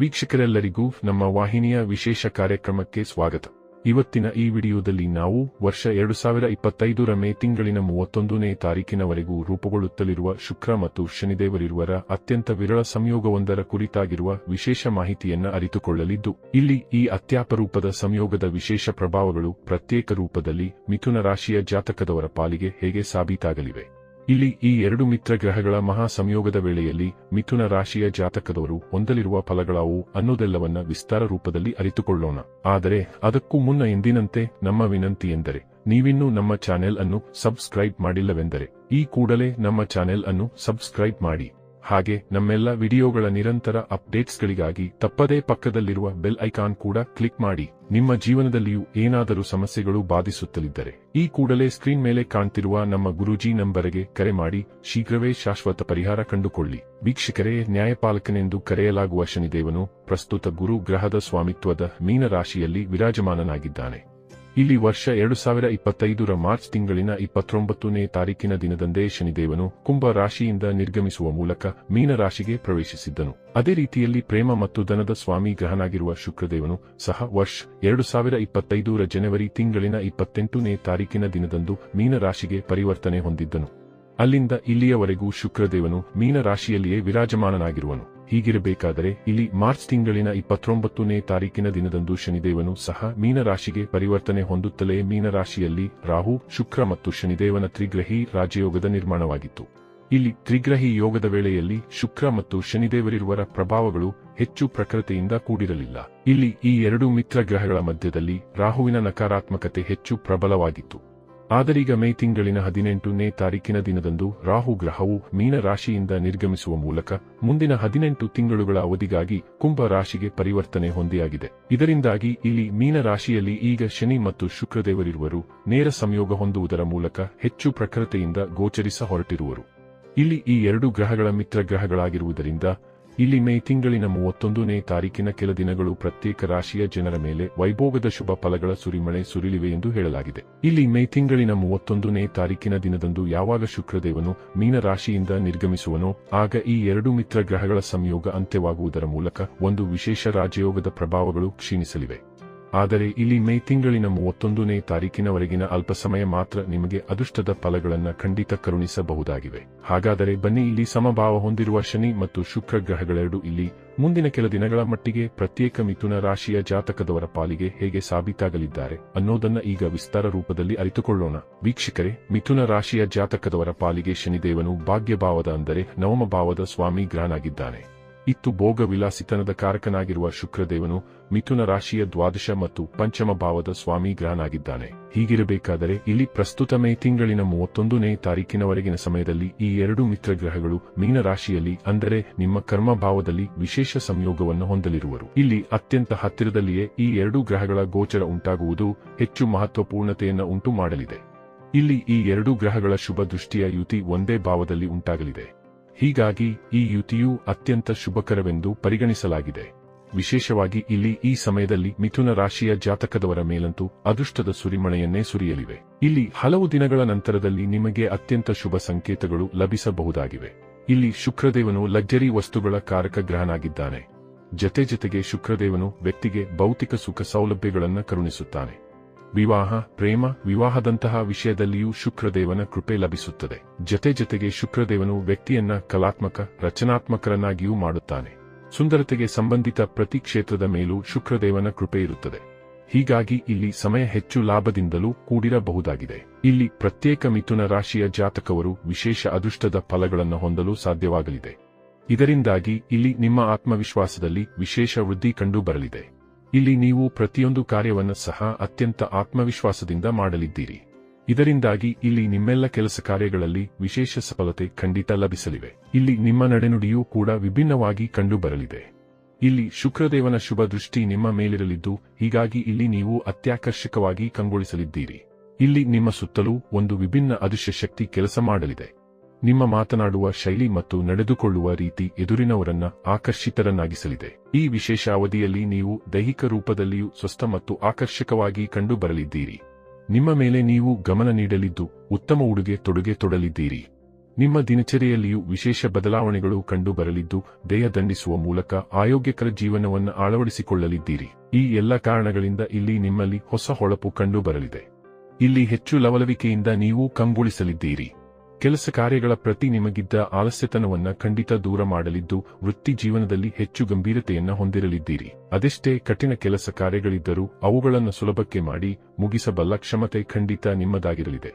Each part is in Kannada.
ವೀಕ್ಷಕರೆಲ್ಲರಿಗೂ ನಮ್ಮ ವಾಹಿನಿಯ ವಿಶೇಷ ಕಾರ್ಯಕ್ರಮಕ್ಕೆ ಸ್ವಾಗತ. ಇವತ್ತಿನ ಈ ವಿಡಿಯೋದಲ್ಲಿ ನಾವು ವರ್ಷ ಎರಡು ಸಾವಿರ ಇಪ್ಪತ್ತೈದರ ಮೇ ತಿಂಗಳಿನ ಮೂವತ್ತೊಂದನೇ ತಾರೀಕಿನವರೆಗೂ ರೂಪುಗೊಳ್ಳುತ್ತಲಿರುವ ಶುಕ್ರ ಮತ್ತು ಶನಿದೇವರಿರುವರ ಅತ್ಯಂತ ವಿರಳ ಸಂಯೋಗವೊಂದರ ಕುರಿತಾಗಿರುವ ವಿಶೇಷ ಮಾಹಿತಿಯನ್ನು ಅರಿತುಕೊಳ್ಳಲಿದ್ದು, ಇಲ್ಲಿ ಈ ಅತ್ಯಾಪರೂಪದ ಸಂಯೋಗದ ವಿಶೇಷ ಪ್ರಭಾವಗಳು ಪ್ರತ್ಯೇಕ ರೂಪದಲ್ಲಿ ಮಿಥುನ ರಾಶಿಯ ಜಾತಕದವರ ಪಾಲಿಗೆ ಹೇಗೆ ಸಾಬೀತಾಗಲಿವೆ. ಇಲ್ಲಿ ಈ ಎರಡು ಮಿತ್ರ ಗ್ರಹಗಳ ಮಹಾ ಸಂಯೋಗದ ವೇಳೆಯಲ್ಲಿ ಮಿಥುನ ರಾಶಿಯ ಜಾತಕದವರು ಹೊಂದಲಿರುವ ಫಲಗಳಾವು ಅನ್ನೋದೆಲ್ಲವನ್ನ ವಿಸ್ತಾರ ರೂಪದಲ್ಲಿ ಅರಿತುಕೊಳ್ಳೋಣ. ಆದರೆ ಅದಕ್ಕೂ ಮುನ್ನ ಎಂದಿನಂತೆ ನಮ್ಮ ವಿನಂತಿ ಎಂದರೆ, ನೀವಿನ್ನೂ ನಮ್ಮ ಚಾನೆಲ್ ಅನ್ನು ಸಬ್ಸ್ಕ್ರೈಬ್ ಮಾಡಿಲ್ಲವೆಂದರೆ, ಈ ಕೂಡಲೇ ನಮ್ಮ ಚಾನೆಲ್ ಅನ್ನು ಸಬ್ಸ್ಕ್ರೈಬ್ ಮಾಡಿ. ಹಾಗೆ ನಮ್ಮೆಲ್ಲ ವಿಡಿಯೋಗಳ ನಿರಂತರ ಅಪ್ಡೇಟ್ಸ್ಗಳಿಗಾಗಿ ತಪ್ಪದೇ ಪಕ್ಕದಲ್ಲಿರುವ ಬೆಲ್ ಐಕಾನ್ ಕೂಡ ಕ್ಲಿಕ್ ಮಾಡಿ. ನಿಮ್ಮ ಜೀವನದಲ್ಲಿಯೂ ಏನಾದರೂ ಸಮಸ್ಯೆಗಳು ಬಾಧಿಸುತ್ತಲಿದ್ದರೆ ಈ ಕೂಡಲೇ ಸ್ಕ್ರೀನ್ ಮೇಲೆ ಕಾಣ್ತಿರುವ ನಮ್ಮ ಗುರೂಜಿ ನಂಬರ್ಗೆ ಕರೆ ಮಾಡಿ. ಶೀಘ್ರವೇ ಶಾಶ್ವತ ಪರಿಹಾರ ಕಂಡುಕೊಳ್ಳಿ. ವೀಕ್ಷಕರೇ, ನ್ಯಾಯಪಾಲಕನೆಂದು ಕರೆಯಲಾಗುವ ಶನಿದೇವನು ಪ್ರಸ್ತುತ ಗುರು ಗ್ರಹದ ಸ್ವಾಮಿತ್ವದ ಮೀನರಾಶಿಯಲ್ಲಿ ವಿರಾಜಮಾನನಾಗಿದ್ದಾನೆ. ಇಲ್ಲಿ ವರ್ಷ ಎರಡು ಸಾವಿರ ಇಪ್ಪತ್ತೈದರ ಮಾರ್ಚ್ ತಿಂಗಳಿನ ಇಪ್ಪತ್ತೊಂಬತ್ತನೇ ತಾರೀಕಿನ ದಿನದಂದೇ ಶನಿದೇವನು ಕುಂಭ ರಾಶಿಯಿಂದ ನಿರ್ಗಮಿಸುವ ಮೂಲಕ ಮೀನ ರಾಶಿಗೆ ಪ್ರವೇಶಿಸಿದ್ದನು. ಅದೇ ರೀತಿಯಲ್ಲಿ ಪ್ರೇಮ ಮತ್ತು ಧನದ ಸ್ವಾಮಿ ಗ್ರಹನಾಗಿರುವ ಶುಕ್ರದೇವನು ಸಹ ವರ್ಷ ಎರಡು ಸಾವಿರ ಇಪ್ಪತ್ತೈದರ ಜನವರಿ ತಿಂಗಳಿನ ಇಪ್ಪತ್ತೆಂಟನೇ ತಾರೀಕಿನ ದಿನದಂದು ಮೀನರಾಶಿಗೆ ಪರಿವರ್ತನೆ ಹೊಂದಿದ್ದನು. ಅಲ್ಲಿಂದ ಇಲ್ಲಿಯವರೆಗೂ ಶುಕ್ರದೇವನು ಮೀನರಾಶಿಯಲ್ಲಿಯೇ ವಿರಾಜಮಾನನಾಗಿರುವನು. ಹೀಗಿರಬೇಕಾದರೆ ಇಲ್ಲಿ ಮಾರ್ಚ್ ತಿಂಗಳಿನ ಇಪ್ಪತ್ತೊಂಬತ್ತನೇ ತಾರೀಕಿನ ದಿನದಂದು ಶನಿದೇವನು ಸಹ ಮೀನರಾಶಿಗೆ ಪರಿವರ್ತನೆ ಹೊಂದುತ್ತಲೇ ಮೀನರಾಶಿಯಲ್ಲಿ ರಾಹು, ಶುಕ್ರ ಮತ್ತು ಶನಿದೇವನ ತ್ರಿಗ್ರಹಿ ರಾಜಯೋಗದ ನಿರ್ಮಾಣವಾಗಿತ್ತು. ಇಲ್ಲಿ ತ್ರಿಗ್ರಹಿ ಯೋಗದ ವೇಳೆಯಲ್ಲಿ ಶುಕ್ರ ಮತ್ತು ಶನಿದೇವರಿರುವರ ಪ್ರಭಾವಗಳು ಹೆಚ್ಚು ಪ್ರಖರತೆಯಿಂದ ಕೂಡಿರಲಿಲ್ಲ. ಇಲ್ಲಿ ಈ ಎರಡು ಮಿತ್ರ ಗ್ರಹಗಳ ಮಧ್ಯದಲ್ಲಿ ರಾಹುವಿನ ನಕಾರಾತ್ಮಕತೆ ಹೆಚ್ಚು ಪ್ರಬಲವಾಗಿತ್ತು. ಆದರೀಗ ಮೇ ತಿಂಗಳಿನ ಹದಿನೆಂಟನೇ ತಾರೀಕಿನ ದಿನದಂದು ರಾಹು ಗ್ರಹವು ಮೀನ ರಾಶಿಯಿಂದ ನಿರ್ಗಮಿಸುವ ಮೂಲಕ ಮುಂದಿನ ಹದಿನೆಂಟು ತಿಂಗಳುಗಳ ಅವಧಿಗಾಗಿ ಕುಂಭ ರಾಶಿಗೆ ಪರಿವರ್ತನೆ ಹೊಂದಿಯಾಗಿದೆ. ಇದರಿಂದಾಗಿ ಇಲ್ಲಿ ಮೀನ ರಾಶಿಯಲ್ಲಿ ಈಗ ಶನಿ ಮತ್ತು ಶುಕ್ರದೇವರಿರುವರು ನೇರ ಸಂಯೋಗ ಹೊಂದುವುದರ ಮೂಲಕ ಹೆಚ್ಚು ಪ್ರಖರತೆಯಿಂದ ಗೋಚರಿಸ ಹೊರಟಿರುವರು. ಇಲ್ಲಿ ಈ ಎರಡು ಗ್ರಹಗಳ ಮಿತ್ರ ಗ್ರಹಗಳಾಗಿರುವುದರಿಂದ ಇಲ್ಲಿ ಮೇ ತಿಂಗಳಿನ ಮೂವತ್ತೊಂದನೇ ತಾರೀಕಿನ ಕೆಲ ದಿನಗಳು ಪ್ರತ್ಯೇಕ ರಾಶಿಯ ಜನರ ಮೇಲೆ ವೈಭೋಗದ ಶುಭ ಫಲಗಳ ಸುರಿಮಳೆ ಸುರಿಲಿವೆ ಎಂದು ಹೇಳಲಾಗಿದೆ. ಇಲ್ಲಿ ಮೇ ತಿಂಗಳಿನ ಮೂವತ್ತೊಂದನೇ ತಾರೀಕಿನ ದಿನದಂದು ಯಾವಾಗ ಶುಕ್ರದೇವನು ಮೀನ ರಾಶಿಯಿಂದ ನಿರ್ಗಮಿಸುವನೋ, ಆಗ ಈ ಎರಡು ಮಿತ್ರ ಗ್ರಹಗಳ ಸಂಯೋಗ ಅಂತ್ಯವಾಗುವುದರ ಮೂಲಕ ಒಂದು ವಿಶೇಷ ರಾಜಯೋಗದ ಪ್ರಭಾವಗಳು ಕ್ಷೀಣಿಸಲಿವೆ. ಆದರೆ ಇಲ್ಲಿ ಮೇ ತಿಂಗಳಿನ ಮೂವತ್ತೊಂದನೇ ತಾರೀಕಿನವರೆಗಿನ ಅಲ್ಪ ಸಮಯ ಮಾತ್ರ ನಿಮಗೆ ಅದೃಷ್ಟದ ಫಲಗಳನ್ನು ಖಂಡಿತ ಕರುಣಿಸಬಹುದಾಗಿವೆ. ಹಾಗಾದರೆ ಬನ್ನಿ ಇಲ್ಲಿ ಸಮಭಾವ ಹೊಂದಿರುವ ಶನಿ ಮತ್ತು ಶುಕ್ರ ಗ್ರಹಗಳೆರಡು ಇಲ್ಲಿ ಮುಂದಿನ ಕೆಲ ದಿನಗಳ ಮಟ್ಟಿಗೆ ಪ್ರತ್ಯೇಕ ಮಿಥುನ ರಾಶಿಯ ಜಾತಕದವರ ಪಾಲಿಗೆ ಹೇಗೆ ಸಾಬೀತಾಗಲಿದ್ದಾರೆ ಅನ್ನೋದನ್ನ ಈಗ ವಿಸ್ತಾರ ರೂಪದಲ್ಲಿ ಅರಿತುಕೊಳ್ಳೋಣ. ವೀಕ್ಷಕರೇ, ಮಿಥುನ ರಾಶಿಯ ಜಾತಕದವರ ಪಾಲಿಗೆ ಶನಿದೇವನು ಭಾಗ್ಯಭಾವದ ಅಂದರೆ ನವಮಭಾವದ ಸ್ವಾಮಿ ಗ್ರಹನಾಗಿದ್ದಾನೆ. ಇತ್ತು ಭೋಗ ವಿಲಾಸಿತನದ ಕಾರಕನಾಗಿರುವ ಶುಕ್ರದೇವನು ಮಿಥುನ ರಾಶಿಯ ದ್ವಾದಶ ಮತ್ತು ಪಂಚಮ ಭಾವದ ಸ್ವಾಮಿ ಗ್ರಹನಾಗಿದ್ದಾನೆ. ಹೀಗಿರಬೇಕಾದರೆ ಇಲ್ಲಿ ಪ್ರಸ್ತುತ ಮೇ ತಿಂಗಳಿನ ಮೂವತ್ತೊಂದನೇ ತಾರೀಕಿನವರೆಗಿನ ಸಮಯದಲ್ಲಿ ಈ ಎರಡು ಮಿತ್ರ ಗ್ರಹಗಳು ಮೀನ ರಾಶಿಯಲ್ಲಿ ಅಂದರೆ ನಿಮ್ಮ ಕರ್ಮ ಭಾವದಲ್ಲಿ ವಿಶೇಷ ಸಂಯೋಗವನ್ನು ಹೊಂದಲಿರುವರು. ಇಲ್ಲಿ ಅತ್ಯಂತ ಹತ್ತಿರದಲ್ಲಿಯೇ ಈ ಎರಡು ಗ್ರಹಗಳ ಗೋಚರ ಉಂಟಾಗುವುದು ಹೆಚ್ಚು ಮಹತ್ವಪೂರ್ಣತೆಯನ್ನು ಉಂಟು ಮಾಡಲಿದೆ ಇಲ್ಲಿ ಈ ಎರಡು ಗ್ರಹಗಳ ಶುಭ ದೃಷ್ಟಿಯ ಯುತಿ ಒಂದೇ ಭಾವದಲ್ಲಿ ಉಂಟಾಗಲಿದೆ. ಹೀಗಾಗಿ ಈ ಯುತಿಯು ಅತ್ಯಂತ ಶುಭಕರವೆಂದು ಪರಿಗಣಿಸಲಾಗಿದೆ. ವಿಶೇಷವಾಗಿ ಇಲ್ಲಿ ಈ ಸಮಯದಲ್ಲಿ ಮಿಥುನ ರಾಶಿಯ ಜಾತಕದವರ ಮೇಲಂತೂ ಅದೃಷ್ಟದ ಸುರಿಮಳೆಯನ್ನೇ ಸುರಿಯಲಿವೆ. ಇಲ್ಲಿ ಹಲವು ದಿನಗಳ ನಂತರದಲ್ಲಿ ನಿಮಗೆ ಅತ್ಯಂತ ಶುಭ ಸಂಕೇತಗಳು ಲಭಿಸಬಹುದಾಗಿವೆ. ಇಲ್ಲಿ ಶುಕ್ರದೇವನು ಲಗ್ಜರಿ ವಸ್ತುಗಳ ಕಾರಕ ಗ್ರಹನಾಗಿದ್ದಾನೆ. ಜತೆ ಜತೆಗೆ ಶುಕ್ರದೇವನು ವ್ಯಕ್ತಿಗೆ ಭೌತಿಕ ಸುಖ ಸೌಲಭ್ಯಗಳನ್ನು ಕರುಣಿಸುತ್ತಾನೆ. ವಿವಾಹ, ಪ್ರೇಮ, ವಿವಾಹದಂತಹ ವಿಷಯದಲ್ಲಿಯೂ ಶುಕ್ರದೇವನ ಕೃಪೆ ಲಭಿಸುತ್ತದೆ. ಜತೆ ಜತೆಗೆ ಶುಕ್ರದೇವನು ವ್ಯಕ್ತಿಯನ್ನ ಕಲಾತ್ಮಕ, ರಚನಾತ್ಮಕರನ್ನಾಗಿಯೂ ಮಾಡುತ್ತಾನೆ. ಸುಂದರತೆಗೆ ಸಂಬಂಧಿತ ಪ್ರತಿ ಕ್ಷೇತ್ರದ ಮೇಲೂ ಶುಕ್ರದೇವನ ಕೃಪೆ ಇರುತ್ತದೆ. ಹೀಗಾಗಿ ಇಲ್ಲಿ ಸಮಯ ಹೆಚ್ಚು ಲಾಭದಿಂದಲೂ ಕೂಡಿರಬಹುದಾಗಿದೆ. ಇಲ್ಲಿ ಪ್ರತ್ಯೇಕ ಮಿಥುನ ರಾಶಿಯ ಜಾತಕವರು ವಿಶೇಷ ಅದೃಷ್ಟದ ಫಲಗಳನ್ನು ಹೊಂದಲು ಸಾಧ್ಯವಾಗಲಿದೆ. ಇದರಿಂದಾಗಿ ಇಲ್ಲಿ ನಿಮ್ಮ ಆತ್ಮವಿಶ್ವಾಸದಲ್ಲಿ ವಿಶೇಷ ವೃದ್ಧಿ ಕಂಡು ಬರಲಿದೆ ಇಲ್ಲಿ ನೀವು ಪ್ರತಿಯೊಂದು ಕಾರ್ಯವನ್ನು ಸಹ ಅತ್ಯಂತ ಆತ್ಮವಿಶ್ವಾಸದಿಂದ ಮಾಡಲಿದ್ದೀರಿ. ಇದರಿಂದಾಗಿ ಇಲ್ಲಿ ನಿಮ್ಮೆಲ್ಲ ಕೆಲಸ ಕಾರ್ಯಗಳಲ್ಲಿ ವಿಶೇಷ ಸಫಲತೆ ಖಂಡಿತ ಲಭಿಸಲಿವೆ. ಇಲ್ಲಿ ನಿಮ್ಮ ನಡೆನುಡಿಯೂ ಕೂಡ ವಿಭಿನ್ನವಾಗಿ ಕಂಡುಬರಲಿದೆ. ಇಲ್ಲಿ ಶುಕ್ರದೇವನ ಶುಭ ದೃಷ್ಟಿ ನಿಮ್ಮ ಮೇಲಿರಲಿದ್ದು, ಹೀಗಾಗಿ ಇಲ್ಲಿ ನೀವು ಅತ್ಯಾಕರ್ಷಕವಾಗಿ ಕಂಗೊಳಿಸಲಿದ್ದೀರಿ. ಇಲ್ಲಿ ನಿಮ್ಮ ಸುತ್ತಲೂ ಒಂದು ವಿಭಿನ್ನ ಅದೃಶ್ಯ ಶಕ್ತಿ ಕೆಲಸ ಮಾಡಲಿದೆ. ನಿಮ್ಮ ಮಾತನಾಡುವ ಶೈಲಿ ಮತ್ತು ನಡೆದುಕೊಳ್ಳುವ ರೀತಿ ಎದುರಿನವರನ್ನ ಆಕರ್ಷಿತರನ್ನಾಗಿಸಲಿದೆ. ಈ ವಿಶೇಷ ಅವಧಿಯಲ್ಲಿ ನೀವು ದೈಹಿಕ ರೂಪದಲ್ಲಿಯೂ ಸ್ವಸ್ಥ ಮತ್ತು ಆಕರ್ಷಕವಾಗಿ ಕಂಡುಬರಲಿದ್ದೀರಿ. ನಿಮ್ಮ ಮೇಲೆ ನೀವು ಗಮನ ನೀಡಲಿದ್ದು ಉತ್ತಮ ಉಡುಗೆ ತೊಡುಗೆ ತೊಡಲಿದ್ದೀರಿ. ನಿಮ್ಮ ದಿನಚರಿಯಲ್ಲಿಯೂ ವಿಶೇಷ ಬದಲಾವಣೆಗಳು ಕಂಡುಬರಲಿದ್ದು ದೇಹ ದಂಡಿಸುವ ಮೂಲಕ ಆರೋಗ್ಯಕರ ಜೀವನವನ್ನು ಅಳವಡಿಸಿಕೊಳ್ಳಲಿದ್ದೀರಿ. ಈ ಎಲ್ಲ ಕಾರಣಗಳಿಂದ ಇಲ್ಲಿ ನಿಮ್ಮಲ್ಲಿ ಹೊಸ ಹೊಳಪು ಕಂಡುಬರಲಿದೆ. ಇಲ್ಲಿ ಹೆಚ್ಚು ಲವಲವಿಕೆಯಿಂದ ನೀವು ಕಂಗೊಳಿಸಲಿದ್ದೀರಿ. ಕೆಲಸ ಕಾರ್ಯಗಳ ಪ್ರತಿ ನಿಮಗಿದ್ದ ಆಲಸ್ಯತನವನ್ನ ಖಂಡಿತ ದೂರ ಮಾಡಲಿದ್ದು, ವೃತ್ತಿ ಜೀವನದಲ್ಲಿ ಹೆಚ್ಚು ಗಂಭೀರತೆಯನ್ನ ಹೊಂದಿರಲಿದ್ದೀರಿ. ಅದೆಷ್ಟೇ ಕಠಿಣ ಕೆಲಸ ಕಾರ್ಯಗಳಿದ್ದರೂ, ಅವುಗಳನ್ನು ಸುಲಭಕ್ಕೆ ಮಾಡಿ ಮುಗಿಸಬಲ್ಲ ಕ್ಷಮತೆ ಖಂಡಿತ ನಿಮ್ಮದಾಗಿರಲಿದೆ.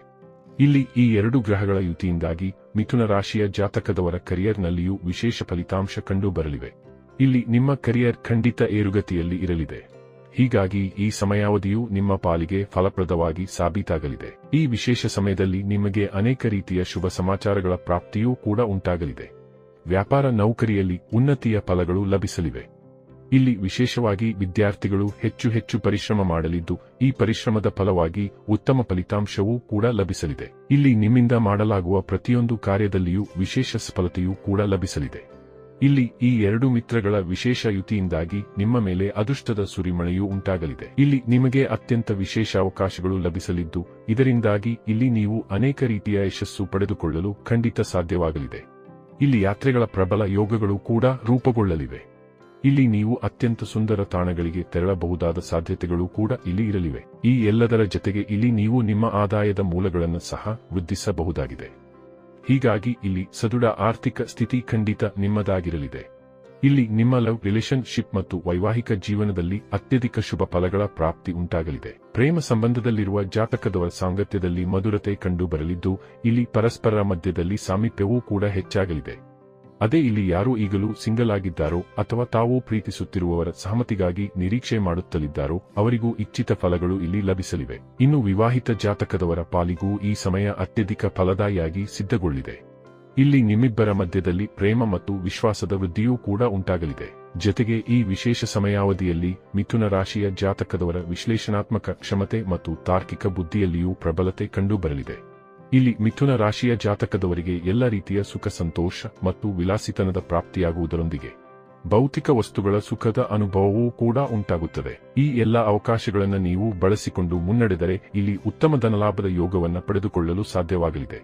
ಇಲ್ಲಿ ಈ ಎರಡು ಗ್ರಹಗಳ ಯುತಿಯಿಂದಾಗಿ ಮಿಥುನ ರಾಶಿಯ ಜಾತಕದವರ ಕರಿಯರ್ನಲ್ಲಿಯೂ ವಿಶೇಷ ಫಲಿತಾಂಶ ಕಂಡು ಬರಲಿವೆ ಇಲ್ಲಿ ನಿಮ್ಮ ಕರಿಯರ್ ಖಂಡಿತ ಏರುಗತಿಯಲ್ಲಿ ಇರಲಿದೆ. ಹೀಗಾಗಿ ಈ ಸಮಯಾವಧಿಯು ನಿಮ್ಮ ಪಾಲಿಗೆ ಫಲಪ್ರದವಾಗಿ ಸಾಬೀತಾಗಲಿದೆ. ಈ ವಿಶೇಷ ಸಮಯದಲ್ಲಿ ನಿಮಗೆ ಅನೇಕ ರೀತಿಯ ಶುಭ ಸಮಾಚಾರಗಳ ಪ್ರಾಪ್ತಿಯೂ ಕೂಡ ಉಂಟಾಗಲಿದೆ. ವ್ಯಾಪಾರ ನೌಕರಿಯಲ್ಲಿ ಉನ್ನತಿಯ ಫಲಗಳು ಲಭಿಸಲಿವೆ. ಇಲ್ಲಿ ವಿಶೇಷವಾಗಿ ವಿದ್ಯಾರ್ಥಿಗಳು ಹೆಚ್ಚು ಹೆಚ್ಚು ಪರಿಶ್ರಮ ಮಾಡಲಿದ್ದು, ಈ ಪರಿಶ್ರಮದ ಫಲವಾಗಿ ಉತ್ತಮ ಫಲಿತಾಂಶವೂ ಕೂಡ ಲಭಿಸಲಿದೆ. ಇಲ್ಲಿ ನಿಮ್ಮಿಂದ ಮಾಡಲಾಗುವ ಪ್ರತಿಯೊಂದು ಕಾರ್ಯದಲ್ಲಿಯೂ ವಿಶೇಷ ಸಫಲತೆಯೂ ಕೂಡ ಲಭಿಸಲಿದೆ. ಇಲ್ಲಿ ಈ ಎರಡು ಮಿತ್ರಗಳ ವಿಶೇಷ ಯುತಿಯಿಂದಾಗಿ ನಿಮ್ಮ ಮೇಲೆ ಅದೃಷ್ಟದ ಸುರಿಮಳೆಯೂ ಉಂಟಾಗಲಿದೆ. ಇಲ್ಲಿ ನಿಮಗೆ ಅತ್ಯಂತ ವಿಶೇಷ ಅವಕಾಶಗಳು ಲಭಿಸಲಿದ್ದು, ಇದರಿಂದಾಗಿ ಇಲ್ಲಿ ನೀವು ಅನೇಕ ರೀತಿಯ ಯಶಸ್ಸು ಪಡೆದುಕೊಳ್ಳಲು ಖಂಡಿತ ಸಾಧ್ಯವಾಗಲಿದೆ. ಇಲ್ಲಿ ಯಾತ್ರೆಗಳ ಪ್ರಬಲ ಯೋಗಗಳು ಕೂಡ ರೂಪುಗೊಳ್ಳಲಿವೆ. ಇಲ್ಲಿ ನೀವು ಅತ್ಯಂತ ಸುಂದರ ತಾಣಗಳಿಗೆ ತೆರಳಬಹುದಾದ ಸಾಧ್ಯತೆಗಳು ಕೂಡ ಇಲ್ಲಿ ಇರಲಿವೆ. ಈ ಎಲ್ಲದರ ಜತೆಗೆ ಇಲ್ಲಿ ನೀವು ನಿಮ್ಮ ಆದಾಯದ ಮೂಲಗಳನ್ನು ಸಹ ವೃದ್ಧಿಸಬಹುದಾಗಿದೆ. ಹೀಗಾಗಿ ಇಲ್ಲಿ ಸದೃಢ ಆರ್ಥಿಕ ಸ್ಥಿತಿ ಖಂಡಿತ ನಿಮ್ಮದಾಗಿರಲಿದೆ. ಇಲ್ಲಿ ನಿಮ್ಮ ಲವ್ ರಿಲೇಶನ್ಶಿಪ್ ಮತ್ತು ವೈವಾಹಿಕ ಜೀವನದಲ್ಲಿ ಅತ್ಯಧಿಕ ಶುಭ ಫಲಗಳ ಪ್ರಾಪ್ತಿ ಉಂಟಾಗಲಿದೆ. ಪ್ರೇಮ ಸಂಬಂಧದಲ್ಲಿರುವ ಜಾತಕದವರ ಸಾಂಗತ್ಯದಲ್ಲಿ ಮಧುರತೆ ಕಂಡುಬರಲಿದ್ದು, ಇಲ್ಲಿ ಪರಸ್ಪರರ ಮಧ್ಯದಲ್ಲಿ ಸಾಮೀಪ್ಯವೂ ಕೂಡ ಹೆಚ್ಚಾಗಲಿದೆ. ಅದೇ ಇಲ್ಲಿ ಯಾರು ಈಗಲೂ ಸಿಂಗಲ್ ಆಗಿದ್ದಾರೋ ಅಥವಾ ತಾವು ಪ್ರೀತಿಸುತ್ತಿರುವವರ ಸಹಮತಿಗಾಗಿ ನಿರೀಕ್ಷೆ ಮಾಡುತ್ತಲಿದ್ದಾರೋ, ಅವರಿಗೂ ಇಚ್ಛಿತ ಫಲಗಳು ಇಲ್ಲಿ ಲಭಿಸಲಿವೆ. ಇನ್ನು ವಿವಾಹಿತ ಜಾತಕದವರ ಪಾಲಿಗೂ ಈ ಸಮಯ ಅತ್ಯಧಿಕ ಫಲದಾಯಿಯಾಗಿ ಸಿದ್ಧಗೊಳ್ಳಿದೆ. ಇಲ್ಲಿ ನಿಮ್ಮಿಬ್ಬರ ಮಧ್ಯದಲ್ಲಿ ಪ್ರೇಮ ಮತ್ತು ವಿಶ್ವಾಸದ ವೃದ್ಧಿಯೂ ಕೂಡ ಉಂಟಾಗಲಿದೆ. ಜತೆಗೆ ಈ ವಿಶೇಷ ಸಮಯಾವಧಿಯಲ್ಲಿ ಮಿಥುನ ರಾಶಿಯ ಜಾತಕದವರ ವಿಶ್ಲೇಷಣಾತ್ಮಕ ಕ್ಷಮತೆ ಮತ್ತು ತಾರ್ಕಿಕ ಬುದ್ಧಿಯಲ್ಲಿಯೂ ಪ್ರಬಲತೆ ಕಂಡುಬರಲಿದೆ. ಇಲ್ಲಿ ಮಿಥುನ ರಾಶಿಯ ಜಾತಕದವರಿಗೆ ಎಲ್ಲ ರೀತಿಯ ಸುಖ ಸಂತೋಷ ಮತ್ತು ವಿಲಾಸಿತನದ ಪ್ರಾಪ್ತಿಯಾಗುವುದರೊಂದಿಗೆ ಭೌತಿಕ ವಸ್ತುಗಳ ಸುಖದ ಅನುಭವವೂ ಕೂಡ ಉಂಟಾಗುತ್ತದೆ. ಈ ಎಲ್ಲ ಅವಕಾಶಗಳನ್ನು ನೀವು ಬಳಸಿಕೊಂಡು ಮುನ್ನಡೆದರೆ ಇಲ್ಲಿ ಉತ್ತಮ ಧನಲಾಭದ ಯೋಗವನ್ನು ಪಡೆದುಕೊಳ್ಳಲು ಸಾಧ್ಯವಾಗಲಿದೆ.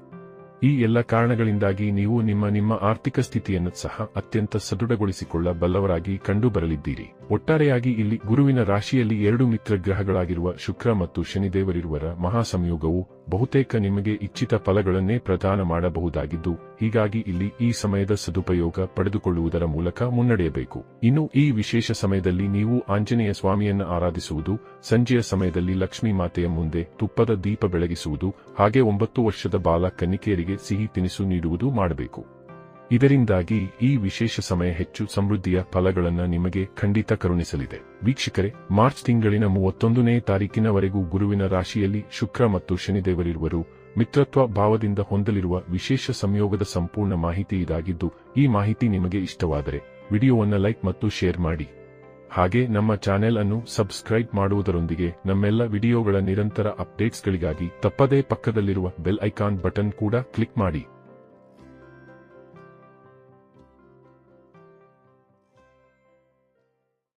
ಈ ಎಲ್ಲ ಕಾರಣಗಳಿಂದಾಗಿ ನೀವು ನಿಮ್ಮ ನಿಮ್ಮ ಆರ್ಥಿಕ ಸ್ಥಿತಿಯನ್ನು ಸಹ ಅತ್ಯಂತ ಸದೃಢಗೊಳಿಸಿಕೊಳ್ಳಬಲ್ಲವರಾಗಿ ಕಂಡುಬರಲಿದ್ದೀರಿ. ಒಟ್ಟಾರೆಯಾಗಿ ಇಲ್ಲಿ ಗುರುವಿನ ರಾಶಿಯಲ್ಲಿ ಎರಡು ಮಿತ್ರ ಗ್ರಹಗಳಾಗಿರುವ ಶುಕ್ರ ಮತ್ತು ಶನಿದೇವರಿರುವರ ಮಹಾಸಂಯೋಗವು ಬಹುತೇಕ ನಿಮಗೆ ಇಚ್ಛಿತ ಫಲಗಳನ್ನೇ ಪ್ರದಾನ ಮಾಡಬಹುದಾಗಿದ್ದು, ಹೀಗಾಗಿ ಇಲ್ಲಿ ಈ ಸಮಯದ ಸದುಪಯೋಗ ಪಡೆದುಕೊಳ್ಳುವುದರ ಮೂಲಕ ಮುನ್ನಡೆಯಬೇಕು. ಇನ್ನು ಈ ವಿಶೇಷ ಸಮಯದಲ್ಲಿ ನೀವು ಆಂಜನೇಯ ಸ್ವಾಮಿಯನ್ನ ಆರಾಧಿಸುವುದು, ಸಂಜೆಯ ಸಮಯದಲ್ಲಿ ಲಕ್ಷ್ಮೀ ಮಾತೆಯ ಮುಂದೆ ತುಪ್ಪದ ದೀಪ ಬೆಳಗಿಸುವುದು, ಹಾಗೆ ಒಂಬತ್ತು ವರ್ಷದ ಬಾಲ ಕನ್ನಿಕೆಯರಿಗೆ ಸಿಹಿ ತಿನಿಸು ನೀಡುವುದು ಮಾಡಬೇಕು. ಇದರಿಂದಾಗಿ ಈ ವಿಶೇಷ ಸಮಯ ಹೆಚ್ಚು ಸಮೃದ್ಧಿಯ ಫಲಗಳನ್ನು ನಿಮಗೆ ಖಂಡಿತ ಕರುಣಿಸಲಿದೆ. ವೀಕ್ಷಕರೇ, ಮಾರ್ಚ್ ತಿಂಗಳಿನ ಮೂವತ್ತೊಂದನೇ ತಾರೀಕಿನವರೆಗೂ ಗುರುವಿನ ರಾಶಿಯಲ್ಲಿ ಶುಕ್ರ ಮತ್ತು ಶನಿದೇವರಿರುವರು. ಮಿತ್ರತ್ವ ಭಾವದಿಂದ ಹೊಂದಲಿರುವ ವಿಶೇಷ ಸಂಯೋಗದ ಸಂಪೂರ್ಣ ಮಾಹಿತಿ ಇದಾಗಿದ್ದು, ಈ ಮಾಹಿತಿ ನಿಮಗೆ ಇಷ್ಟವಾದರೆ ವಿಡಿಯೋವನ್ನು ಲೈಕ್ ಮತ್ತು ಶೇರ್ ಮಾಡಿ. ಹಾಗೆ ನಮ್ಮ ಚಾನೆಲ್ ಅನ್ನು ಸಬ್ಸ್ಕ್ರೈಬ್ ಮಾಡುವುದರೊಂದಿಗೆ ನಮ್ಮೆಲ್ಲ ವಿಡಿಯೋಗಳ ನಿರಂತರ ಅಪ್ಡೇಟ್ಸ್ಗಳಿಗಾಗಿ ತಪ್ಪದೇ ಪಕ್ಕದಲ್ಲಿರುವ ಬೆಲ್ ಐಕಾನ್ ಬಟನ್ ಕೂಡ ಕ್ಲಿಕ್ ಮಾಡಿ.